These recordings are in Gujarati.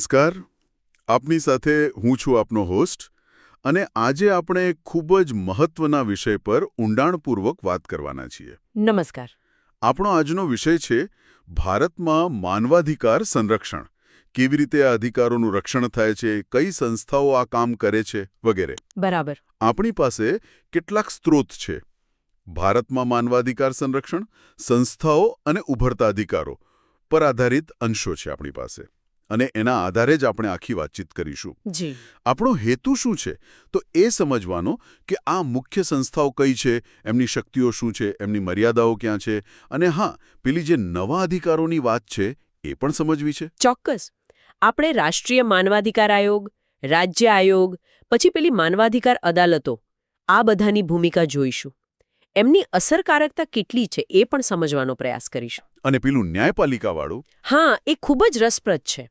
નમસ્કાર. આપની સાથે હું છું આપનો હોસ્ટ અને આજે આપણે ખૂબ જ મહત્વના વિષય પર ઊંડાણપૂર્વક વાત કરવાના છીએ. નમસ્કાર. આપણો આજનો વિષય છે ભારતમાં માનવાધિકાર સંરક્ષણ. કેવી રીતે આ અધિકારોનું રક્ષણ થાય છે કઈ સંસ્થાઓ આ કામ કરે છે વગેરે. બરાબર. આપણી પાસે કેટલાક સ્ત્રોત છે. ભારતમાં માનવાધિકાર સંરક્ષણ સંસ્થાઓ અને ઉભરતા અધિકારો પર આધારિત અંશો છે આપણી પાસે. અને એના આધારે જ આપણે આખી વાતચીત કરીશું. જી. આપણો હેતુ શું છે? તો એ સમજવાનો કે આ મુખ્ય સંસ્થાઓ કઈ છે એમની શક્તિઓ શું છે એમની મર્યાદાઓ ક્યાં છે અને હા પેલી જે નવા અધિકારોની વાત છે એ પણ સમજવી છે. ચોક્કસ. આપણે રાષ્ટ્રીય માનવાધિકાર આયોગ રાજ્ય આયોગ પછી પેલી માનવાધિકાર અદાલતો આ બધાની ભૂમિકા જોઈશું. એમની અસરકારકતા કેટલી છે એ પણ સમજવાનો પ્રયાસ કરીશું. અને પેલું ન્યાયપાલિકાવાળું? હા એ ખૂબ જ રસપ્રદ છે.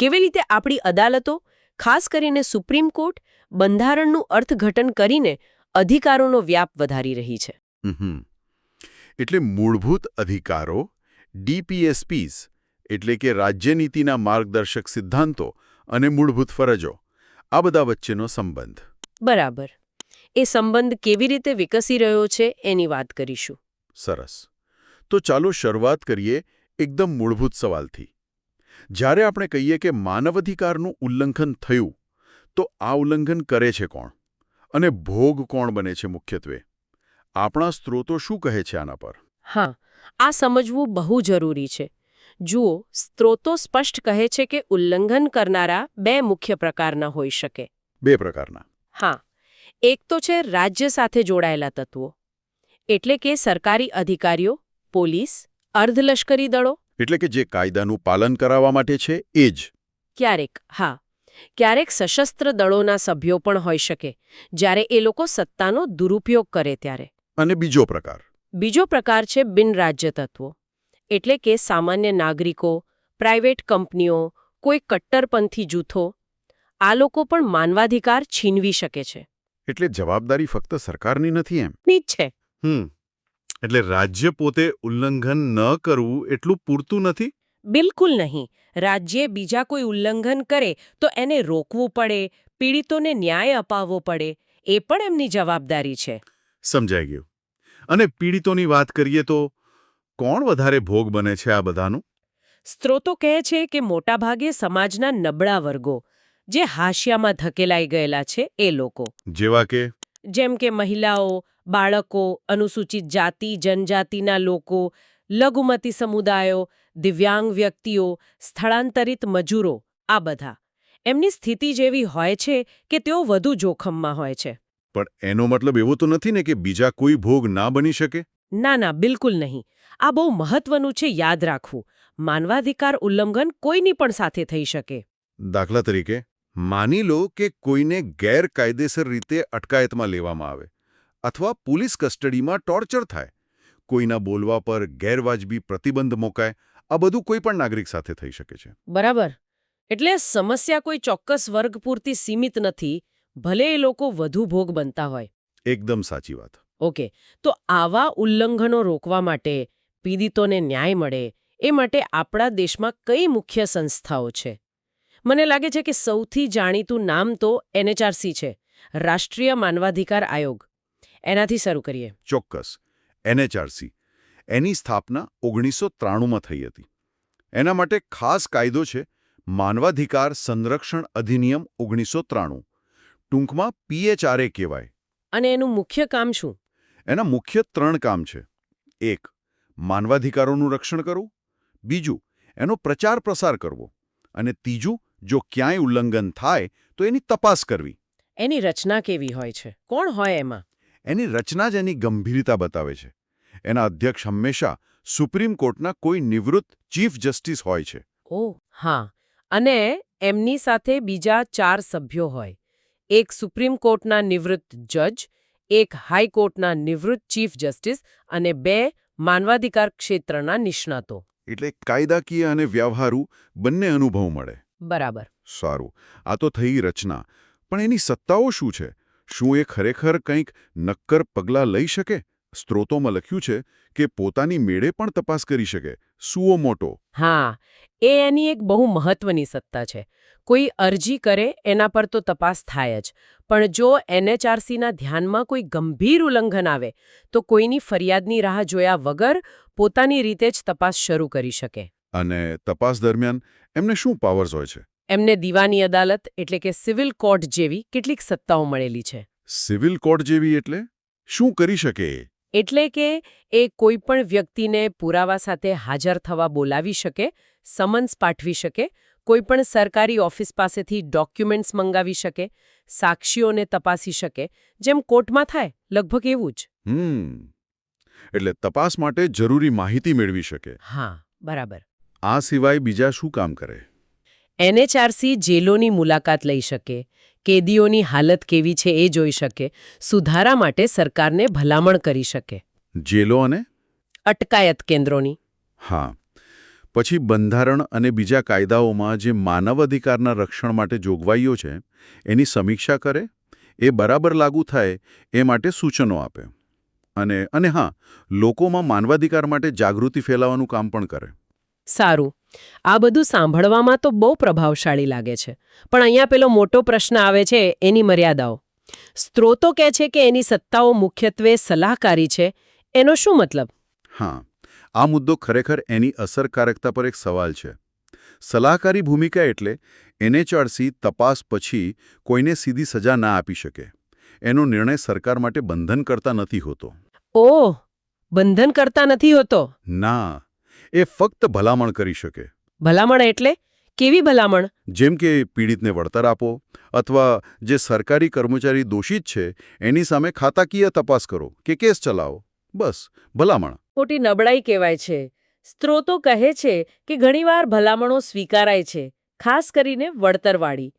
કેવી રીતે આપણી અદાલતો ખાસ કરીને સુપ્રીમ કોર્ટ બંધારણનું અર્થઘટન કરીને અધિકારોનો વ્યાપ વધારી રહી છે? એટલે મૂળભૂત અધિકારો ડીપીએસપીઝ એટલે કે રાજ્યનીતિના માર્ગદર્શક સિદ્ધાંતો અને મૂળભૂત ફરજો આ બધા વચ્ચેનો સંબંધ. બરાબર. એ સંબંધ કેવી રીતે વિકસી રહ્યો છે એની વાત કરીશું. સરસ. તો ચાલો શરૂઆત કરીએ એકદમ મૂળભૂત સવાલથી. જ્યારે આપણે કહીએ કે માનવાધિકારનું ઉલ્લંઘન થયું તો આ ઉલ્લંઘન કરે છે કોણ? અને ભોગ કોણ બને છે મુખ્યત્વે? આપણા સ્ત્રોતો શું કહે છે આના પર? હા આ સમજવું બહુ જરૂરી છે. જુઓ સ્ત્રોતો સ્પષ્ટ કહે છે કે ઉલ્લંઘન કરનારા બે મુખ્ય પ્રકારના હોઈ શકે. બે પ્રકારના. હા એક તો છે રાજ્ય સાથે જોડાયેલા તત્વો. એટલે કે સરકારી અધિકારીઓ પોલીસ અર્ધલશ્કરી દળો એટલે કે જે કાયદાનું પાલન કરાવવા માટે છે એ જ. ક્યારેક હા. ક્યારેક સશસ્ત્ર દળોના સભ્યો પણ હોઈ શકે જ્યારે એ લોકો સત્તાનો દુરુપયોગ કરે ત્યારે. અને બીજો પ્રકાર. બીજો પ્રકાર છે બિનરાજ્ય તત્વો. એટલે કે સામાન્ય નાગરિકો પ્રાઇવેટ કંપનીઓ કોઈ કટ્ટરપંથી જૂથો આ લોકો પણ માનવાધિકાર છીનવી શકે છે. એટલે જવાબદારી ફક્ત સરકારની નથી એમ? જ છે. હમ. એટલે રાજ્ય પોતે ઉલ્લંઘન ન કરવું એટલું પૂરતું નથી? બિલકુલ નહીં. રાજ્યે બીજા કોઈ ઉલ્લંઘન કરે તો એને રોકવું પડે પીડિતોને ન્યાય અપાવવો પડે એ પણ એમની જવાબદારી છે. સમજાઈ ગયું. અને પીડિતોની વાત કરીએ તો કોણ વધારે ભોગ બને છે આ બધાનું? સ્ત્રોતો કહે છે કે મોટાભાગે સમાજના નબળા વર્ગો જે હાશિયામાં ધકેલાઈ ગયેલા છે એ લોકો. જેવા કે? જેમ કે મહિલાઓ બાળકો અનુસૂચિત જાતિ જનજાતિના લોકો લઘુમતી સમુદાયો દિવ્યાંગ વ્યક્તિઓ સ્થળાંતરિત મજૂરો આ બધા. એમની સ્થિતિ જેવી હોય છે કે તેઓ વધુ જોખમમાં હોય છે. પણ એનો મતલબ એવો તો નથી ને કે બીજા કોઈ ભોગ ના બની શકે? ના ના બિલકુલ નહીં. આ બહુ મહત્વનું છે યાદ રાખવું. માનવાધિકાર ઉલ્લંઘન કોઈની પણ સાથે થઈ શકે. દાખલા તરીકે માની લો કે કોઈને ગેરકાયદેસર રીતે અટકાયતમાં લેવામાં આવે. અથવા પોલીસ કસ્ટડીમાં ટોર્ચર થાય. કોઈના બોલવા પર ગેરવાજબી પ્રતિબંધ મુકાય આ બધું કોઈ પણ નાગરિક સાથે થઈ શકે છે. બરાબર. એટલે સમસ્યા કોઈ ચોક્કસ વર્ગ પૂરતી સીમિત નથી ભલે એ લોકો વધુ ભોગ બનતા હોય. એકદમ સાચી વાત. ઓકે. તો આવા ઉલ્લંઘનો રોકવા માટે પીડિતોને ન્યાય મળે એ માટે આપણા દેશમાં કઈ મુખ્ય સંસ્થાઓ છે? મને લાગે છે કે સૌથી જાણીતું નામ તો એનએચઆરસી છે રાષ્ટ્રીય માનવાધિકાર આયોગ. એનાથી શરૂ કરીએ. ચોક્કસ. એનએચઆરસી. એની સ્થાપના ઓગણીસો ત્રાણુંમાં થઈ હતી. એના માટે ખાસ કાયદો છે માનવાધિકાર સંરક્ષણ અધિનિયમ ઓગણીસો ત્રાણું. ટૂંકમાં પીએચઆરએ કહેવાય. અને એનું મુખ્ય કામ શું? એના મુખ્ય ત્રણ કામ છે. એક માનવાધિકારોનું રક્ષણ કરવું. બીજું એનો પ્રચાર પ્રસાર કરવો. અને ત્રીજું જો ક્યાંય ઉલ્લંઘન થાય તો એની તપાસ કરવી. એની રચના કેવી હોય છે? કોણ હોય એમાં? એની રચના જ એની ગંભીરતા બતાવે છે. એના અધ્યક્ષ હંમેશા સુપ્રીમ કોર્ટના કોઈ નિવૃત્ત ચીફ જસ્ટિસ હોય છે. ઓ હા. અને એમની સાથે બીજા ચાર સભ્યો હોય. એક સુપ્રીમ કોર્ટના નિવૃત્ત જજ એક હાઈકોર્ટના નિવૃત્ત ચીફ જસ્ટિસ અને બે માનવાધિકાર ક્ષેત્રના નિષ્ણાતો. એટલે કાયદાકીય અને વ્યવહારુ બંને અનુભવ મળે. બરાબર. સારું. આ તો થઈ રચના. પણ એની સત્તાઓ શું છે? શું એ ખરેખર કંઈક નક્કર પગલાં લઈ શકે? સ્ત્રોતોમાં લખ્યું છે કે પોતાની મેળે પણ તપાસ કરી શકે. સુઓ મોટો. હા એ એની એક બહુ મહત્વની સત્તા છે. કોઈ અરજી કરે એના પર તો તપાસ થાય જ. પણ જો એનએચઆરસીના ધ્યાનમાં કોઈ ગંભીર ઉલ્લંઘન આવે તો કોઈની ફરિયાદની રાહ જોયા વગર પોતાની રીતે જ તપાસ શરૂ કરી શકે. અને તપાસ દરમિયાન એમને શું પાવર્સ હોય છે? એમને દીવાની અદાલત એટલે કે સિવિલ કોર્ટ જેવી કેટલીક સત્તાઓ મળેલી છે. સિવિલ કોર્ટ જેવી એટલે? શું કરી શકે એટલે કે એ કોઈ પણ વ્યક્તિને પુરાવા સાથે હાજર થવા બોલાવી શકે સમન્સ પાઠવી શકે કોઈ પણ સરકારી ઓફિસ પાસેથી ડોક્યુમેન્ટ્સ મંગાવી શકે સાક્ષીઓને તપાસી શકે જેમ કોર્ટમાં થાય લગભગ એવું જ. હમ. એટલે તપાસ માટે જરૂરી માહિતી મેળવી શકે. હા બરાબર. આ સિવાય બીજા શું કામ કરે? એનએચઆરસી જેલોની મુલાકાત લઈ શકે. કેદીઓની હાલત કેવી છે એ જોઈ શકે. સુધારા માટે સરકારને ભલામણ કરી શકે. જેલો અને? અટકાયત કેન્દ્રોની. હા. પછી બંધારણ અને બીજા કાયદાઓમાં જે માનવ અધિકારના રક્ષણ માટે જોગવાઈઓ છે એની સમીક્ષા કરે? એ બરાબર લાગુ થાય એ માટે સૂચનો આપે. અને અને હા લોકોમાં માનવાધિકાર માટે જાગૃતિ ફેલાવવાનું કામ પણ કરે. સારું. આ બધું સાંભળવામાં તો બહુ પ્રભાવશાળી લાગે છે. પણ અહીંયા પેલો મોટો પ્રશ્ન આવે છે એની મર્યાદાઓ. સ્ત્રોતો કહે છે કે એની સત્તાઓ મુખ્યત્વે સલાહકારી છે એનો શું મતલબ? હા આ મુદ્દો ખરેખર એની અસરકારકતા પર એક સવાલ છે. સલાહકારી ભૂમિકા એટલે એનએચઆરસી તપાસ પછી કોઈને સીધી સજા ના આપી શકે. એનો નિર્ણય સરકાર માટે બંધન કરતા નથી હોતો. ઓહ બંધન કરતા નથી હોતો? ના. એ ફક્ત ભલામણ કરી શકે. ભલામણ એટલે? કેવી ભલામણ? જેમ કે પીડિતને વળતર આપો અથવા જે સરકારી કર્મચારી દોષિત છે એની સામે ખાતાકીય તપાસ કરો કે કેસ ચલાવો. બસ ભલામણ. ખોટી નબળાઈ કહેવાય છે. સ્ત્રોતો કહે છે કે ઘણીવાર ભલામણો સ્વીકારાય છે ખાસ કરીને વળતરવાળી.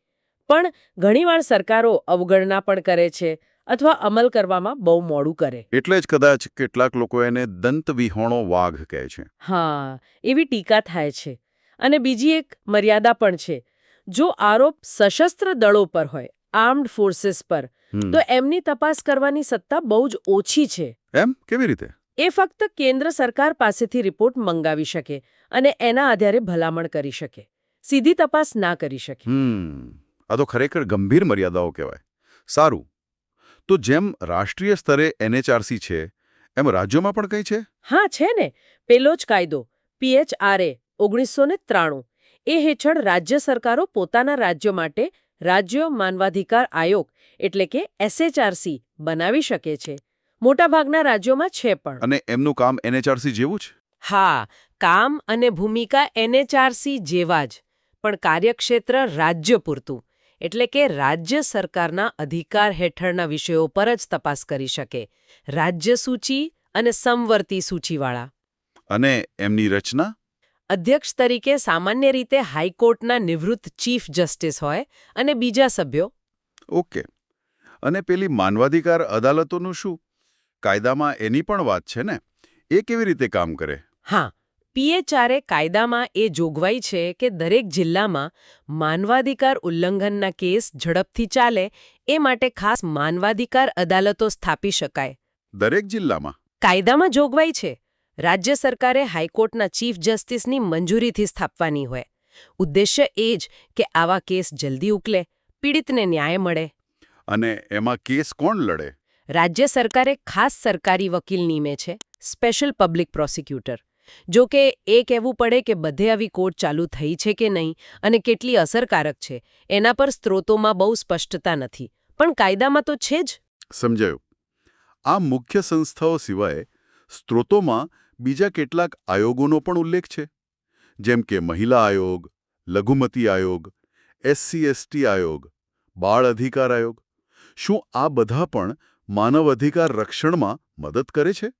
પણ ઘણીવાર સરકારો અવગણના પણ કરે છે. અથવા અમલ કરવામાં બહુ મોડું કરે. એટલે જ કદાચ કેટલાક લોકો એને દંતવિહોણો વાઘ કહે છે. હા એવી ટીકા થાય છે. અને બીજી એક મર્યાદા પણ છે. જો આરોપ સશસ્ત્ર દળો પર હોય આર્મ્ડ ફોર્સીસ પર તો એમની તપાસ કરવાની સત્તા બહુ જ ઓછી છે. એમ? કેવી રીતે? એ ફક્ત કેન્દ્ર સરકાર પાસેથી રિપોર્ટ મંગાવી શકે અને એના આધારે ભલામણ કરી શકે. સીધી તપાસ ના કરી શકે. આ તો ખરેખર ગંભીર મર્યાદાઓ કહેવાય. સારું. તો જેમ રાષ્ટ્રીય સ્તરે એનએચઆરસી છે એમ રાજ્યોમાં પણ કંઈ છે? હા છે ને. પેલો જ કાયદો પીએચઆરએ ઓગણીસો ને ત્રાણું. એ હેઠળ રાજ્ય સરકારો પોતાના રાજ્યો માટે રાજ્ય માનવાધિકાર આયોગ એટલે કે એસએચઆરસી બનાવી શકે છે. મોટાભાગના રાજ્યોમાં છે પણ. અને એમનું કામ એનએચઆરસી જેવું જ? હા કામ અને ભૂમિકા એનએચઆરસી જેવા જ. પણ કાર્યક્ષેત્ર રાજ્ય પૂરતું. એટલે કે રાજ્ય સરકારના અધિકાર હેઠળના વિષયો પર જ તપાસ કરી શકે રાજ્ય સૂચિ અને સમવર્તી સૂચિવાળા. અને એમની રચના? અધ્યક્ષ તરીકે સામાન્ય રીતે હાઈકોર્ટના નિવૃત્ત ચીફ જસ્ટિસ હોય અને બીજા સભ્યો. ઓકે. અને પેલી માનવાધિકાર અદાલતોનું શું? કાયદામાં એની પણ વાત છે ને? એ કેવી રીતે કામ કરે? હા પીએચઆરએ કાયદામાં એ જોગવાઈ છે કે દરેક જિલ્લામાં માનવાધિકાર ઉલ્લંઘનના કેસ ઝડપથી ચાલે એ માટે ખાસ માનવાધિકાર અદાલતો સ્થાપી શકાય. દરેક જિલ્લામાં? કાયદામાં જોગવાઈ છે. રાજ્ય સરકારે હાઈકોર્ટના ચીફ જસ્ટિસની મંજૂરીથી સ્થાપવાની હોય. ઉદ્દેશ્ય એ જ કે આવા કેસ જલ્દી ઉકલે પીડિતને ન્યાય મળે. અને એમાં કેસ કોણ લડે? રાજ્ય સરકારે ખાસ સરકારી વકીલ નીમે છે સ્પેશિયલ પબ્લિક પ્રોસિક્યુટર. જો કે એ કહેવું પડે કે બધે આવી કોર્ટ ચાલુ થઈ છે કે નહીં અને કેટલી અસરકારક છે એના પર સ્ત્રોતોમાં બહુ સ્પષ્ટતા નથી. પણ કાયદામાં તો છે જ. સમજાયું. આ મુખ્ય સંસ્થાઓ સિવાય સ્ત્રોતોમાં બીજા કેટલાક આયોગોનો પણ ઉલ્લેખ છે. જેમ કે મહિલા આયોગ લઘુમતી આયોગ એસસી એસટી આયોગ બાળ અધિકાર આયોગ. શું આ બધા પણ માનવ અધિકાર રક્ષણમાં મદદ કરે છે?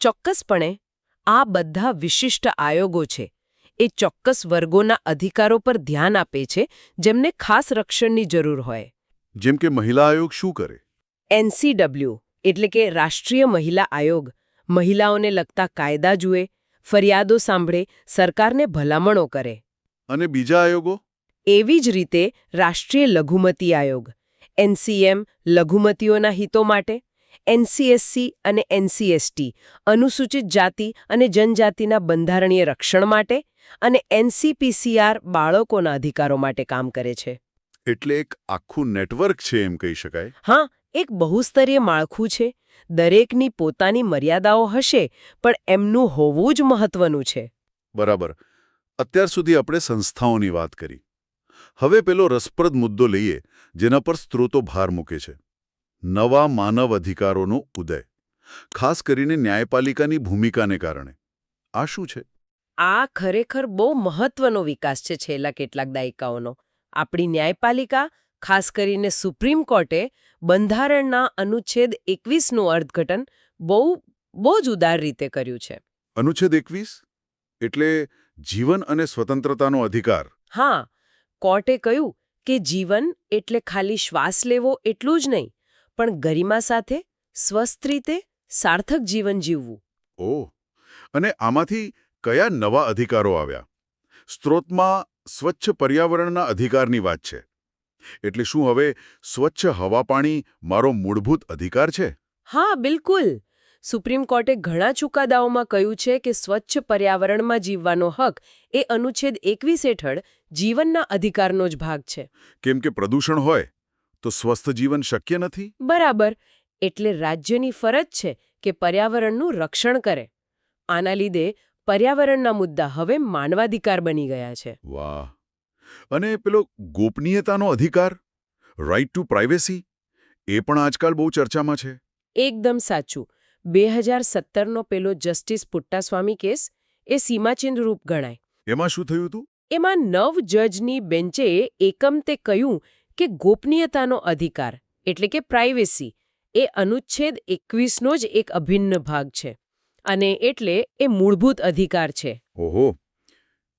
ચોક્કસપણે. આ બધા વિશિષ્ટ આયોગો છે. એ ચોક્કસ વર્ગોના અધિકારો પર ધ્યાન આપે છે જેમને ખાસ રક્ષણની જરૂર હોય. જેમ કે મહિલા આયોગ શું કરે? એનસીડબલ્યુ એટલે કે રાષ્ટ્રીય મહિલા આયોગ મહિલાઓને લગતા કાયદા જુએ ફરિયાદો સાંભળે સરકારને ભલામણો કરે. અને બીજા આયોગો? એવી જ રીતે રાષ્ટ્રીય લઘુમતી આયોગ એનસીએમ લઘુમતીઓના હિતો માટે એનસીએસસી અને એનસીએસટી અનુસૂચિત જાતિ અને જનજાતિના બંધારણીય રક્ષણ માટે અને એનસીપીસીઆર બાળકોના અધિકારો માટે કામ કરે છે. એટલે એક આખું નેટવર્ક છે એમ કહી શકાય? હા એક બહુસ્તરીય માળખું છે. દરેકની પોતાની મર્યાદાઓ હશે પણ એમનું હોવું જ મહત્વનું છે. બરાબર. અત્યાર સુધી આપણે સંસ્થાઓની વાત કરી. હવે પેલો રસપ્રદ મુદ્દો લઈએ જેના પર સ્ત્રોતો ભાર મૂકે છે. નવા માનવ અધિકારોનો ઉદય. ખાસ કરીને ન્યાયપાલિકાની ભૂમિકાને કારણે. આ શું છે? આ ખરેખર બહુ મહત્વનો વિકાસ છે છેલ્લા કેટલાક દાયકાઓનો. આપણી ન્યાયપાલિકા ખાસ કરીને સુપ્રીમ કોર્ટે બંધારણના અનુચ્છેદ એકવીસનું અર્થઘટન બહુ બહુ જ ઉદાર રીતે કર્યું છે. અનુચ્છેદ એકવીસ? એટલે જીવન અને સ્વતંત્રતાનો અધિકાર. હા. કોર્ટે કહ્યું કે જીવન એટલે ખાલી શ્વાસ લેવો એટલું જ નહીં પણ ગરિમા સાથે સ્વસ્થ રીતે સાર્થક જીવન જીવવું. ઓહ અને આમાંથી કયા નવા અધિકારો આવ્યા? સ્ત્રોતમાં સ્વચ્છ પર્યાવરણના અધિકારની વાત છે. એટલે શું હવે સ્વચ્છ હવા પાણી મારો મૂળભૂત અધિકાર છે? હા બિલકુલ. સુપ્રીમ કોર્ટે ઘણા ચુકાદાઓમાં કહ્યું છે કે સ્વચ્છ પર્યાવરણમાં જીવવાનો હક એ અનુચ્છેદ એકવીસ હેઠળ જીવનના અધિકારનો જ ભાગ છે. કેમ કે પ્રદૂષણ હોય તો સ્વસ્થ જીવન શક્ય નથી? બરાબર. એટલે રાજ્યની ફરજ છે કે પર્યાવરણનું રક્ષણ કરે. આના લીધે પર્યાવરણના મુદ્દા હવે માનવાધિકાર બની ગયા છે. વાહ. અને પેલો ગોપનીયતાનો અધિકાર? રાઇટ ટુ પ્રાઇવેસી એ પણ આજકાલ બહુ ચર્ચામાં છે. એકદમ સાચું. બે હજાર સત્તરનો પેલો જસ્ટિસ પુટ્ટાસ્વામી કેસ એ સીમાચિહ્ન રૂપ ગણાય. એમાં શું થયું હતું? એમાં નવ જજની બેન્ચે એકમતે કહ્યું કે ગોપનીયતાનો અધિકાર એટલે કે પ્રાઇવેસી એ અનુચ્છેદ એકવીસનો જ એક અભિન્ન ભાગ છે અને એટલે એ મૂળભૂત અધિકાર છે. ઓહો.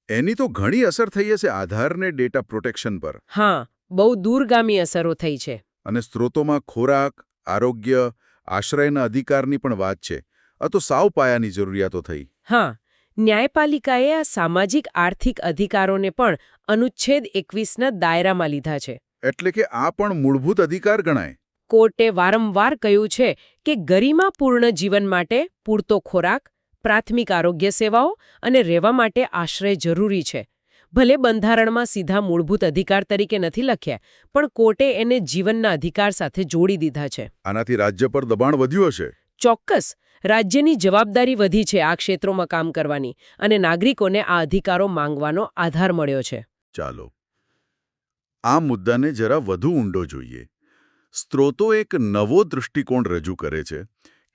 એની તો ઘણી અસર થઈ હશે આધારને ડેટા પ્રોટેક્શન પર. હા બહુ દૂરગામી અસરો થઈ છે. અને સ્ત્રોતોમાં ખોરાક આરોગ્ય આશ્રયના અધિકારની પણ વાત છે. આ તો સાવ પાયાની જરૂરિયાતો થઈ. હા ન્યાયપાલિકાએ આ સામાજિક આર્થિક અધિકારોને પણ અનુચ્છેદ એકવીસના દાયરામાં લીધા છે. એટલે કે આ પણ મૂળભૂત અધિકાર ગણાય. કોર્ટે વારંવાર કહ્યું છે કે ગરિમાપૂર્ણ જીવન માટે પૂરતો ખોરાક પ્રાથમિક આરોગ્ય સેવાઓ અને રહેવા માટે આશ્રય જરૂરી છે. ભલે બંધારણમાં સીધા મૂળભૂત અધિકાર તરીકે નથી લખ્યા પણ કોર્ટે એને જીવનના અધિકાર સાથે જોડી દીધા છે. આનાથી રાજ્ય પર દબાણ વધ્યું હશે? ચોક્કસ. રાજ્યની જવાબદારી વધી છે આ ક્ષેત્રોમાં કામ કરવાની અને નાગરિકોને આ અધિકારો માંગવાનો આધાર મળ્યો છે. ચાલો. આ મુદ્દાને જરા વધુ ઊંડો જોઈએ. સ્ત્રોતો એક નવો દૃષ્ટિકોણ રજૂ કરે છે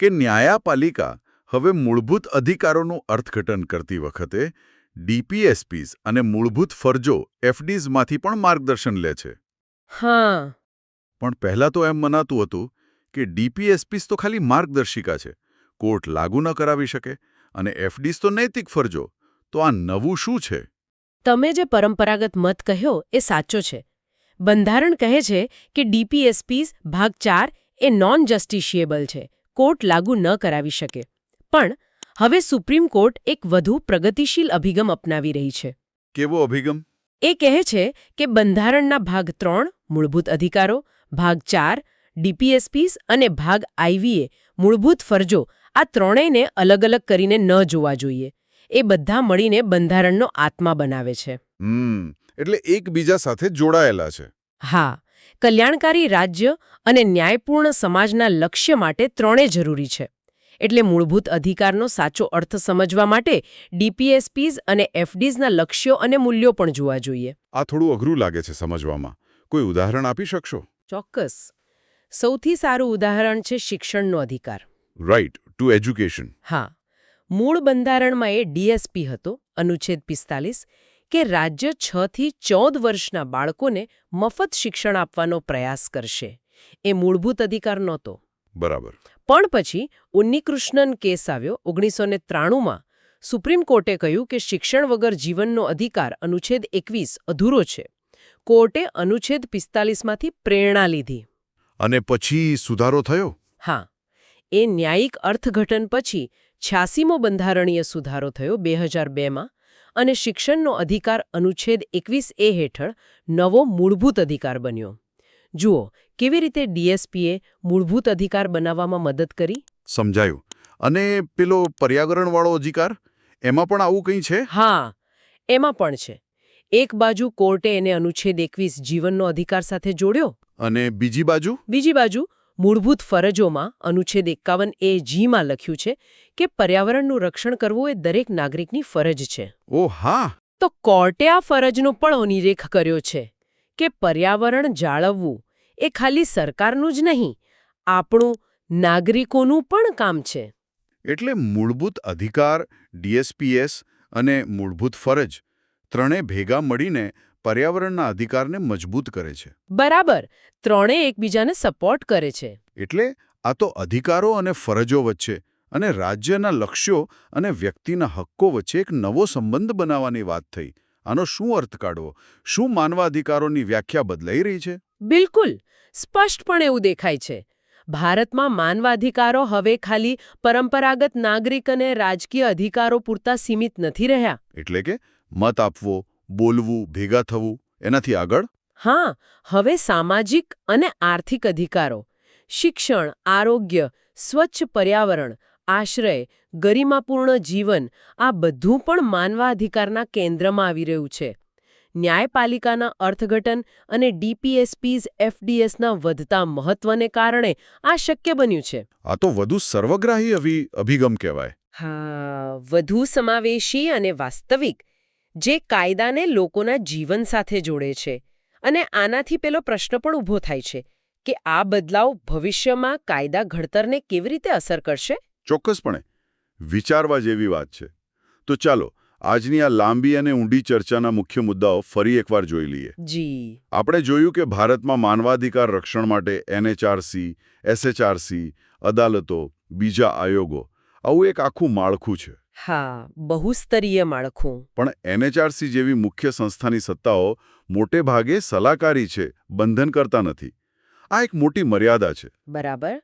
કે ન્યાયપાલિકા હવે મૂળભૂત અધિકારોનું અર્થઘટન કરતી વખતે ડીપીએસપીઝ અને મૂળભૂત ફરજો એફડીઝમાંથી પણ માર્ગદર્શન લે છે. હા. પણ પહેલાં તો એમ મનાતું હતું કે ડીપીએસપીઝ તો ખાલી માર્ગદર્શિકા છે. કોર્ટ લાગુ ન કરાવી શકે અને એફડીઝ તો નૈતિક ફરજો. તો આ નવું શું છે? તમે જે પરંપરાગત મત કહ્યો એ સાચો છે. બંધારણ કહે છે કે ડીપીએસપીઝ ભાગ ચાર એ નોન જસ્ટિશિયેબલ છે કોર્ટ લાગુ ન કરાવી શકે. પણ હવે સુપ્રીમ કોર્ટ એક વધુ પ્રગતિશીલ અભિગમ અપનાવી રહી છે. કેવો અભિગમ? એ કહે છે કે બંધારણના ભાગ ત્રણ મૂળભૂત અધિકારો ભાગ ચાર ડીપીએસપીઝ અને ભાગ આઈવીએ મૂળભૂત ફરજો આ ત્રણેયને અલગ અલગ કરીને ન જોવા જોઈએ. એ બધા મળીને બંધારણનો આત્મા બનાવે છે. એટલે એકબીજા સાથે જોડાયેલા છે. હા કલ્યાણકારી રાજ્ય અને ન્યાયપૂર્ણ સમાજના લક્ષ્ય માટે ત્રણે જરૂરી છે. એટલે મૂળભૂત અધિકારનો સાચો અર્થ સમજવા માટે ડીપીએસપીઝ અને એફડીઝના લક્ષ્યો અને મૂલ્યો પણ જોવા જોઈએ. આ થોડું અઘરું લાગે છે સમજવામાં. કોઈ ઉદાહરણ આપી શકશો? ચોક્કસ. સૌથી સારું ઉદાહરણ છે શિક્ષણનો અધિકાર. રાઇટ ટુ એજ્યુકેશન હા. મૂળ બંધારણમાં એ ડીએસપી હતો અનુચ્છેદ પિસ્તાલીસ કે રાજ્ય છ થી ચૌદ વર્ષના બાળકોને મફત શિક્ષણ આપવાનો પ્રયાસ કરશે. એ મૂળભૂત અધિકાર નહોતો. બરાબર. પણ પછી ઉન્નીકૃષ્ણન કેસ આવ્યો ઓગણીસો ને ત્રાણુંમાં. સુપ્રીમ કોર્ટે કહ્યું કે શિક્ષણ વગર જીવનનો અધિકાર અનુચ્છેદ એકવીસ અધૂરો છે. કોર્ટે અનુચ્છેદ પિસ્તાલીસમાંથી પ્રેરણા લીધી. અને પછી સુધારો થયો? હા. એ ન્યાયિક અર્થઘટન પછી છ્યાસીમો બંધારણીય સુધારો થયો બે હજાર બેમાં. અને શિક્ષણનો અધિકાર અનુચ્છેદ એકવીસ એ હેઠળ નવો મૂળભૂત અધિકાર બન્યો. જુઓ કેવી રીતે ડીએસપીએ મૂળભૂત અધિકાર બનાવવામાં મદદ કરી? સમજાયું. અને પેલો પર્યાવરણવાળો અધિકાર? એમાં પણ આવું કંઈ છે? હા એમાં પણ છે. એક બાજુ કોર્ટે એને અનુચ્છેદ એકવીસ જીવનનો અધિકાર સાથે જોડ્યો. અને બીજી બાજુ? બીજી બાજુ મૂળભૂત ફરજોમાં અનુચ્છેદ એકાવન એ જીમાં લખ્યું છે કે પર્યાવરણનું રક્ષણ કરવું એ દરેક નાગરિકની ફરજ છે. ઓ હા. તો કોર્ટે આ ફરજનો પણ અનિરેખ કર્યો છે કે પર્યાવરણ જાળવવું એ ખાલી સરકારનું જ નહીં આપણું નાગરિકોનું પણ કામ છે. એટલે મૂળભૂત અધિકાર ડીએસપીએસ અને મૂળભૂત ફરજ ત્રણે ભેગા મળીને પર્યાવરણના અધિકારને મજબૂત કરે છે. બરાબર. ત્રણેય એકબીજાને સપોર્ટ કરે છે. એટલે આ તો અધિકારો અને ફરજો વચ્ચે અને રાજ્યના લક્ષ્યો અને વ્યક્તિના હક્કો વચ્ચે એક નવો સંબંધ બનાવવાની વાત થઈ. આનો શું અર્થ કાઢવો? શું માનવા અધિકારોની વ્યાખ્યા બદલાઈ રહી છે? બિલકુલ. સ્પષ્ટપણે એવું દેખાય છે. ભારતમાં માનવાધિકારો હવે ખાલી પરંપરાગત નાગરિક અને રાજકીય અધિકારો પૂરતા સીમિત નથી રહ્યા. એટલે કે મત આપવો બોલવું ભેગા થવું એનાથી આગળ? હા હવે સામાજિક અને આર્થિક અધિકારો શિક્ષણ આરોગ્ય સ્વચ્છ પર્યાવરણ આશ્રય ગરિમાપૂર્ણ જીવન આ બધું પણ માનવાધિકારના કેન્દ્રમાં આવી રહ્યું છે. ન્યાયપાલિકાના અર્થઘટન અને ડીપીએસપીઝ એફડીએસના વધતા મહત્વને કારણે આ શક્ય બન્યું છે. આ તો વધુ સર્વગ્રાહી અભિ અભિગમ કહેવાય. હા વધુ સમાવેશી અને વાસ્તવિક જે કાયદાને લોકોના જીવન સાથે જોડે છે. અને આનાથી પેલો પ્રશ્ન પણ ઊભો થાય છે કે આ બદલાવ ભવિષ્યમાં કાયદા ઘડતરને કેવી રીતે અસર કરશે? ચોક્કસપણે. વિચારવા જેવી વાત છે. તો ચાલો આજની આ લાંબી અને ઊંડી ચર્ચાના મુખ્ય મુદ્દાઓ ફરી એકવાર જોઈ લઈએ. જી. આપણે જોયું કે ભારતમાં માનવાધિકાર રક્ષણ માટે એનએચઆરસી એસએચઆરસી અદાલતો બીજા આયોગો આવું એક આખું માળખું છે. હા બહુસ્તરીય માળખું. પણ એનએચઆરસી જેવી મુખ્ય સંસ્થાની સત્તાઓ મોટે ભાગે સલાહકારી છે બંધન કરતા નથી. આ એક મોટી મર્યાદા છે. બરાબર.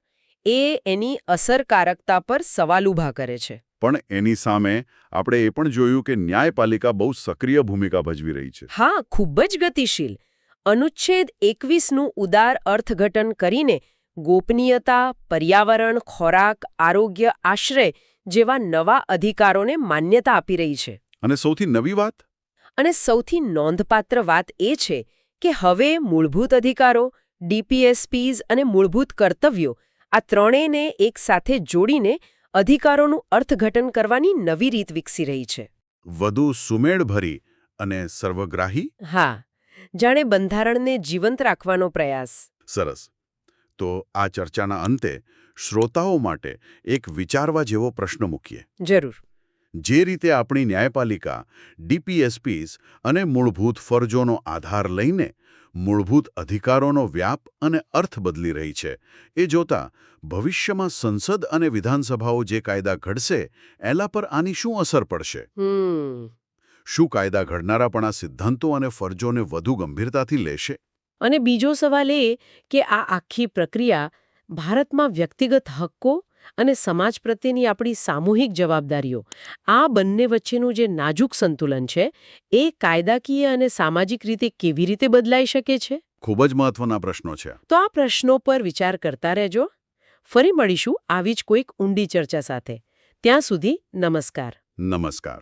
એ એની અસરકારકતા પર સવાલ ઊભા કરે છે. પણ એની સામે આપણે એ પણ જોયું કે ન્યાયપાલિકા બહુ સક્રિય ભૂમિકા ભજવી રહી છે. હા ખૂબ જ ગતિશીલ. અનુચ્છેદ એકવીસનું ઉદાર અર્થઘટન કરીને ગોપનીયતા પર્યાવરણ ખોરાક આરોગ્ય આશ્રય જેવા નવા અધિકારોને માન્યતા આપી રહી છે. અને સૌથી નવી વાત? અને સૌથી નોંધપાત્ર વાત એ છે કે હવે મૂળભૂત અધિકારો ડીપીએસપીઝ અને મૂળભૂત કર્તવ્યો આ ત્રણેયને એકસાથે જોડીને અધિકારોનું અર્થઘટન કરવાની નવી રીત વિકસી રહી છે. વધુ સુમેળભરી અને સર્વગ્રાહી? હા જાણે બંધારણને જીવંત રાખવાનો પ્રયાસ. સરસ. તો આ ચર્ચાના અંતે શ્રોતાઓ માટે એક વિચારવા જેવો પ્રશ્ન મૂકીએ. જરૂર. જે રીતે આપણી ન્યાયપાલિકા ડીપીએસપીસ અને મૂળભૂત ફરજોનો આધાર લઈને મૂળભૂત અધિકારોનો વ્યાપ અને અર્થ બદલી રહી છે એ જોતા ભવિષ્યમાં સંસદ અને વિધાનસભાઓ જે કાયદા ઘડશે એલા પર આની શું અસર પડશે? શું કાયદા ઘડનારા પણ આ સિદ્ધાંતો અને ફરજોને વધુ ગંભીરતાથી લેશે? અને બીજો સવાલ એ કે આ આખી પ્રક્રિયા ભારતમાં વ્યક્તિગત હક્કો અને સમાજ પ્રત્યેની આપણી સામૂહિક જવાબદારીઓ આ બંને વચ્ચેનું જે નાજુક સંતુલન છે એ કાયદાકીય અને સામાજિક રીતે કેવી રીતે બદલાઈ શકે છે? ખૂબ જ મહત્વના પ્રશ્નો છે. તો આ પ્રશ્નો પર વિચાર કરતા રહેજો. ફરી મળીશું આવી જ કોઈક ઊંડી ચર્ચા સાથે. ત્યાં સુધી નમસ્કાર. નમસ્કાર.